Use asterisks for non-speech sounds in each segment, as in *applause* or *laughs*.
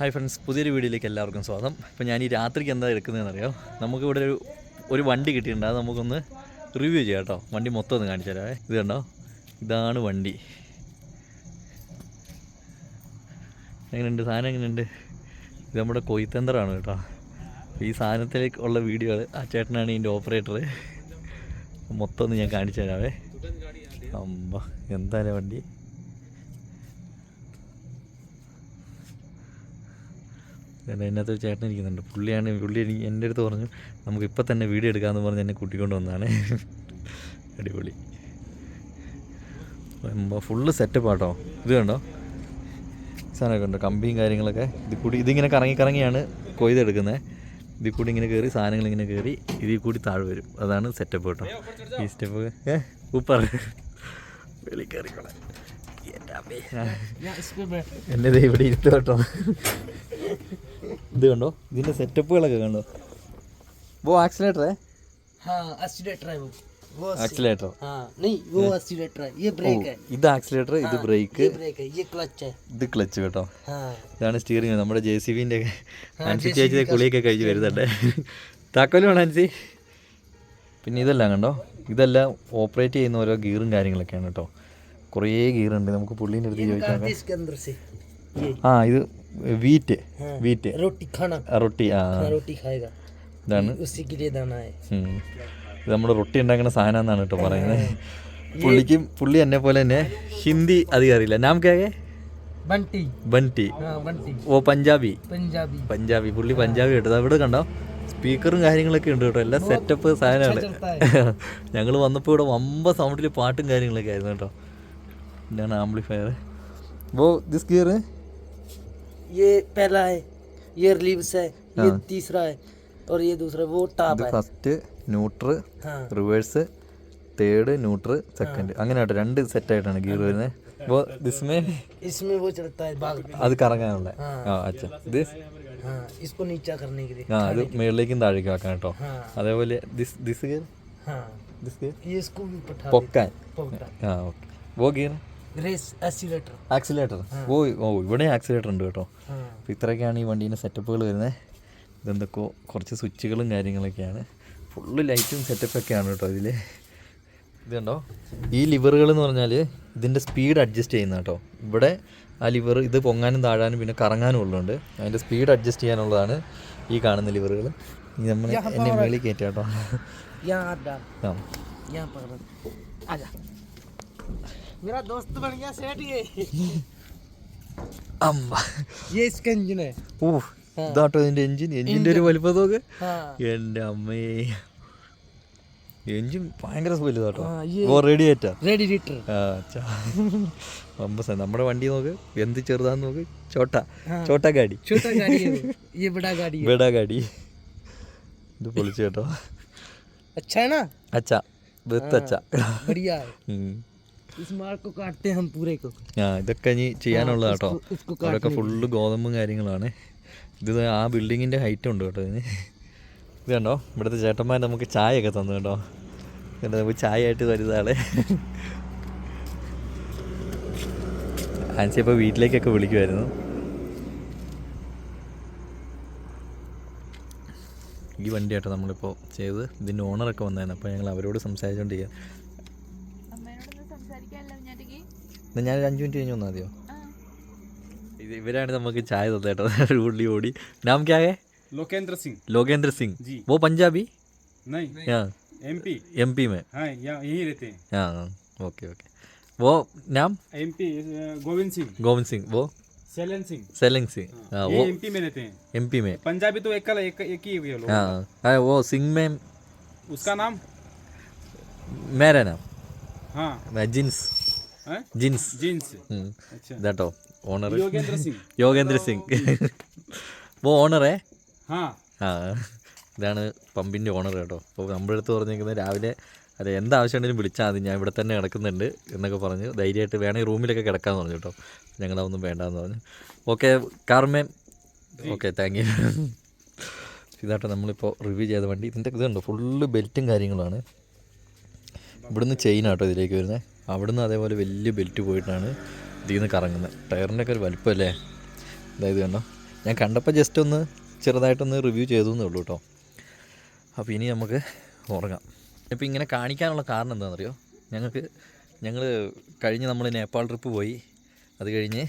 Hi friends പുതിയൊരു വീഡിയോയിലേക്ക് എല്ലാവർക്കും സ്വാഗതം. അപ്പോൾ ഞാൻ ഈ രാത്രിക്ക് എന്താ എടുക്കുന്നതെന്ന് അറിയാം നമുക്കിവിടെ ഒരു ഒരു വണ്ടി കിട്ടിയിട്ടുണ്ട്. അത് നമുക്കൊന്ന് റിവ്യൂ ചെയ്യാം കേട്ടോ. വണ്ടി മൊത്തം ഒന്ന് കാണിച്ചു തരാവേ. ഇത് കണ്ടോ? ഇതാണ് വണ്ടി. എങ്ങനെയുണ്ട്? സാധനം എങ്ങനെയുണ്ട്? ഇത് നമ്മുടെ കൊയ്ത്തന്തറാണ് കേട്ടോ. ഈ സാധനത്തിലേക്ക് ഉള്ള വീഡിയോ ആ ചേട്ടനാണ് ഇതിന്റെ ഓപ്പറേറ്റർ മൊത്തം ഒന്ന് ഞാൻ കാണിച്ചു തരാവേ. അമ്പ എന്തായാലും വണ്ടി? കാരണം അതിനകത്ത് ചേട്ടൻ ഇരിക്കുന്നുണ്ട്. പുള്ളിയാണ് പുള്ളി എനിക്ക് എന്റെ അടുത്ത് പറഞ്ഞു നമുക്ക് ഇപ്പം തന്നെ വീഡിയോ എടുക്കാമെന്ന് പറഞ്ഞ് എന്നെ കൂട്ടിക്കൊണ്ട് വന്നതാണ്. അടിപൊളി. ഫുള്ള് സെറ്റപ്പ് ആട്ടോ. ഇത് കണ്ടോ? സാധനമൊക്കെ ഉണ്ടോ. കമ്പിയും കാര്യങ്ങളൊക്കെ. ഇത് കൂടി ഇതിങ്ങനെ കറങ്ങി കറങ്ങിയാണ് കൊയ്തെടുക്കുന്നത് ഇതിൽ കൂടി ഇങ്ങനെ കയറി സാധനങ്ങൾ ഇങ്ങനെ കയറി ഇതിൽ കൂടി താഴെ വരും. അതാണ് സെറ്റപ്പ് കേട്ടോ. ഈ സ്റ്റെപ്പ് ഏ? ഉപ്പർ വെളി കയറിക്കോളെ. എന്റെ ഇവിടെ ഇരുത്ത് കേട്ടോ. ഇത് കണ്ടോ? ഇതിന്റെ സെറ്റപ്പുകളൊക്കെ കണ്ടോ? ബോ ആക്സിലേറ്ററേ ആക്സിലേറ്റർ ഇത് ആക്സിലേറ്റർ ഇത് ബ്രേക്ക് ഇത് ക്ലച്ച് കേട്ടോ. ഇതാണ് സ്റ്റിയറിംഗ് നമ്മുടെ ജെ സി ബിന്റെ അൻസി ചേച്ചിയുടെ കുളിയൊക്കെ കഴിച്ച് വരുന്നുണ്ട്. താക്കോലും വേണം അൻസി പിന്നെ ഇതെല്ലാം കണ്ടോ? ഇതെല്ലാം ഓപ്പറേറ്റ് ചെയ്യുന്ന ഓരോ ഗിയറും കാര്യങ്ങളൊക്കെയാണ് കേട്ടോ. കുറേ ഗീറുണ്ട് നമുക്ക് പുള്ളീന്റെ അടുത്ത് ചോദിക്കാം. ആ ഇത് വീറ്റ്. വീറ്റ്. റൊട്ടി ആ ഇതാണ്. ഇത് നമ്മുടെ റൊട്ടി ഉണ്ടാക്കുന്ന സാധനം എന്നാണ് കേട്ടോ പറയുന്നത്. പുള്ളിക്കും പുള്ളി എന്നെ പോലെ തന്നെ ഹിന്ദി അധികം അറിയില്ല നാം കേകെ ബണ്ടി ഓ പഞ്ചാബി. പഞ്ചാബി. പഞ്ചാബി. പുള്ളി പഞ്ചാബി കേട്ടത്. അവിടെ കണ്ടോ? സ്പീക്കറും കാര്യങ്ങളൊക്കെ ഉണ്ട് കേട്ടോ. എല്ലാം സെറ്റപ്പ് സാധനമാണ്. *laughs* ഞങ്ങൾ വന്നപ്പോൾ ഇവിടെ വമ്പ സൗണ്ടിൽ പാട്ടും കാര്യങ്ങളൊക്കെ ആയിരുന്നു കേട്ടോ. ഇതാണ് ആംപ്ലിഫയർ ഓ ദിസ് ഗിയർ ये पहला है ये रिलीव्स है ये तीसरा है और ये दूसरा वो टॉप ഇത് है ഫസ്റ്റ് ന്യൂട്രൽ हाँ റിവേഴ്സ് തേർഡ് ന്യൂട്രൽ സെക്കൻഡ് അങ്ങനെ കേട്ടോ രണ്ട് സെറ്റായിട്ടാണ് ഗിയർ വരുന്നത് അപ്പോൾ ദിസ്മേ इसमें वो चलता है भाग അത് കറങ്ങാനുള്ള ആ അച്ഛാ ഇത് हाँ इसको नीचा करने के लिए ആ അത് മുകളിലേക്കും താഴേക്കും ആക്കാൻ കേട്ടോ हाँ അതേപോലെ ദിസ് ദിസ് ഗിയർ हाँ ദിസ് ഗിയർ ये इसको भी पठा പൊക്കാൻ पोकटा ആ ഓക്കെ ഓ ഗിയർ रेस एक्सीलेटर ആക്സിലേറ്റർ ഓ ഓ ഇവിടെ ആക്സിലേറ്റർ ഉണ്ട് കേട്ടോ. അപ്പോൾ ഇത്രയൊക്കെയാണ് ഈ വണ്ടീന്റെ സെറ്റപ്പുകൾ വരുന്നത്. ഇതെന്തൊക്കെയോ കുറച്ച് സ്വിച്ചുകളും കാര്യങ്ങളൊക്കെയാണ്. ഫുള്ള് ലൈറ്റും സെറ്റപ്പൊക്കെയാണ് കേട്ടോ ഇതിൽ ഇതുണ്ടോ ഈ ലിവറുകൾ എന്ന് പറഞ്ഞാൽ ഇതിന്റെ സ്പീഡ് അഡ്ജസ്റ്റ് ചെയ്യുന്ന കേട്ടോ. ഇവിടെ ആ ലിവർ ഇത് പൊങ്ങാനും താഴാനും പിന്നെ കറങ്ങാനും ഉള്ളതുണ്ട്. അതിന്റെ സ്പീഡ് അഡ്ജസ്റ്റ് ചെയ്യാനുള്ളതാണ് ഈ കാണുന്ന ലിവറുകൾ ഇനി നമ്മൾ എന്നെ മേളിൽ കയറ്റാം കേട്ടോ. ആ. मेरा दोस्त बन गया सेठ ये അമ്മ ये इसका इंजन है ഓ ഇതാട്ടോ ഇതിൻ്റെ എൻജിൻ എൻജിൻ്റെ ഒരു വലിപ്പം നോക്ക് हाँ എൻ്റെ അമ്മേ എൻജിൻ ഭയങ്കര വലുതാട്ടോ ആ, ഈ- ഓ റേഡിയേറ്റർ रेडिएटर പമ്പ നമ്മുടെ വണ്ടി നോക്ക് എന്ത് ചെറുതാന്ന് നോക്ക് ചോട്ട ചോട്ട ഗാഡി छोटा गाड़ी है वो, ये बड़ा गाड़ी है ബേഡാ ഗാഡി ഇത് പൊളിച്ചു കേട്ടോ अच्छा है ना അച്ഛ വെത്തച്ഛ बढ़िया है ഉം. इस मार को काटते हैं हम पूरे को ആ ഇതൊക്കെ ഇനി ചെയ്യാനുള്ളത് കേട്ടോ इसको- इसको അവിടെയൊക്കെ ഫുള്ള് ഗോതമ്പും കാര്യങ്ങളാണ് ഇത് ദേ ആ ബിൽഡിങ്ങിൻ്റെ ഹൈറ്റ് ഉണ്ട് കേട്ടോ ഇതിന് ഇത് കണ്ടോ ഇവിടുത്തെ ചേട്ടന്മാർ നമുക്ക് ചായയൊക്കെ തന്നു കേട്ടോ കണ്ടോ നമുക്ക് ചായ ആയിട്ട് വരുന്നതാളെ ആൻസി ഇപ്പോൾ വീട്ടിലേക്കൊക്കെ വിളിക്കുമായിരുന്നു ഈ വണ്ടി കേട്ടോ നമ്മളിപ്പോൾ ചെയ്ത് ഇതിൻ്റെ ഓണറൊക്കെ വന്നായിരുന്നു അപ്പോൾ ഞങ്ങൾ അവരോട് സംസാരിച്ചുകൊണ്ടിരിക്കുക എന്നാൽ ഞാനൊരു അഞ്ച് മിനിറ്റ് കഴിഞ്ഞ് വന്നാൽ മതിയോ ആ ഇത് ഇവരാണ് നമുക്ക് ചായ തന്നേട്ടോ ഉള്ളി ഓടി നാം ക്യാ ഹേ लोकेंद्र सिंह लोकेंद्र सिंह जी। वो पंजाबी नहीं हाँ एमपी एमपी में हाँ यहाँ यहीं रहते हैं हाँ हाँ, ओके ओके वो नाम एमपी गोविंद सिंह गोविंद सिंह वो सैलन सिंह सेलिंग सिंह हाँ ये वो एमपी में रहते हैं एमपी में पंजाबी तो एक कल एक, एक ही है लोग हाँ हाँ वो सिंह में उसका नाम मेरा नाम हाँ मैं जिन्स ജീൻസ്. ജിൻസ്. ഇതാട്ടോ ഓണർ യോഗേന്ദ്ര സിംഗ്. യോഗേന്ദ്ര സിംഗ്. *laughs* അപ്പോൾ ഓണറേ? ആ. ഇതാണ് പമ്പിന്റെ ഓണർ കേട്ടോ. അപ്പോൾ നമ്മുടെ അടുത്ത് പറഞ്ഞിരിക്കുന്നത് രാവിലെ അതെ എന്താവശ്യമുണ്ടെങ്കിലും വിളിച്ചാൽ മതി. ഞാൻ ഇവിടെ തന്നെ കിടക്കുന്നുണ്ട് എന്നൊക്കെ പറഞ്ഞ്. ധൈര്യമായിട്ട് വേണമെങ്കിൽ റൂമിലൊക്കെ കിടക്കാമെന്ന് പറഞ്ഞു കേട്ടോ. ഞങ്ങളതൊന്നും വേണ്ടെന്ന് പറഞ്ഞു. Okay Carmen. Okay thank you. ഇതാട്ടോ നമ്മളിപ്പോൾ റിവ്യൂ ചെയ്ത വണ്ടി. ഇതിന്റെ ഇതുണ്ട്? ഫുള്ള് ബെൽറ്റും കാര്യങ്ങളാണ് ഇവിടുന്ന് ചെയിനാട്ടോ ഇതിലേക്ക് വരുന്നത് അവിടുന്ന് അതേപോലെ വലിയ ബെൽറ്റ് പോയിട്ടാണ് ഇതിൽ നിന്ന് കറങ്ങുന്നത്. ടയറിന്റെ ഒക്കെ ഒരു വലിപ്പമല്ലേ? അതായത് കണ്ടോ? ഞാൻ കണ്ടപ്പോൾ ജസ്റ്റ് ഒന്ന് ചെറുതായിട്ടൊന്ന് റിവ്യൂ ചെയ്തു എന്നേ ഉള്ളൂ കേട്ടോ അപ്പോൾ ഇനി നമുക്ക് ഉറങ്ങാം. ഇപ്പോൾ ഇങ്ങനെ കാണിക്കാനുള്ള കാരണം എന്താണെന്നറിയോ? ഞങ്ങൾക്ക് ഞങ്ങൾ കഴിഞ്ഞ് നമ്മൾ നേപ്പാൾ ട്രിപ്പ് പോയി. അത് കഴിഞ്ഞ്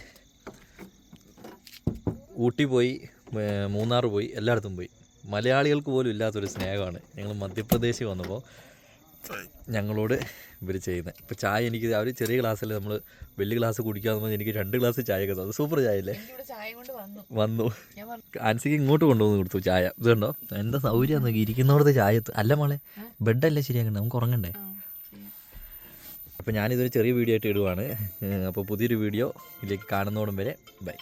ഊട്ടി പോയി മൂന്നാർ പോയി എല്ലായിടത്തും പോയി. മലയാളികൾക്ക് പോലും ഇല്ലാത്തൊരു സ്നേഹമാണ് ഞങ്ങൾ മധ്യപ്രദേശിൽ വന്നപ്പോൾ. ഞങ്ങളോട് ഇവർ ചെയ്യുന്നത് ഇപ്പോൾ ചായ എനിക്ക് അവർ ചെറിയ ഗ്ലാസ്സിൽ നമ്മൾ വലിയ ഗ്ലാസ് കുടിക്കാൻ പറഞ്ഞാൽ എനിക്ക് രണ്ട് ഗ്ലാസ് ചായ ഒക്കെ തന്നു. സൂപ്പർ ചായ അല്ലേ? വന്നു. ആൻസിക്ക് ഇങ്ങോട്ട് കൊണ്ടുവന്ന് കൊടുത്തു ചായ. ഇതുണ്ടോ? എന്താ സൗകര്യം നോക്കി. ഇരിക്കുന്നിടത്ത് ചായ അല്ല മോളെ ബെഡല്ലേ ശരിയാക്കണ്ടേ? നമുക്ക് ഉറങ്ങണ്ടേ? അപ്പോൾ ഞാനിതൊരു ചെറിയ വീഡിയോ ആയിട്ട് ഇടുവാണ്. അപ്പോൾ പുതിയൊരു വീഡിയോ ഇതിലേക്ക് കാണുന്നോടും വരെ ബൈ.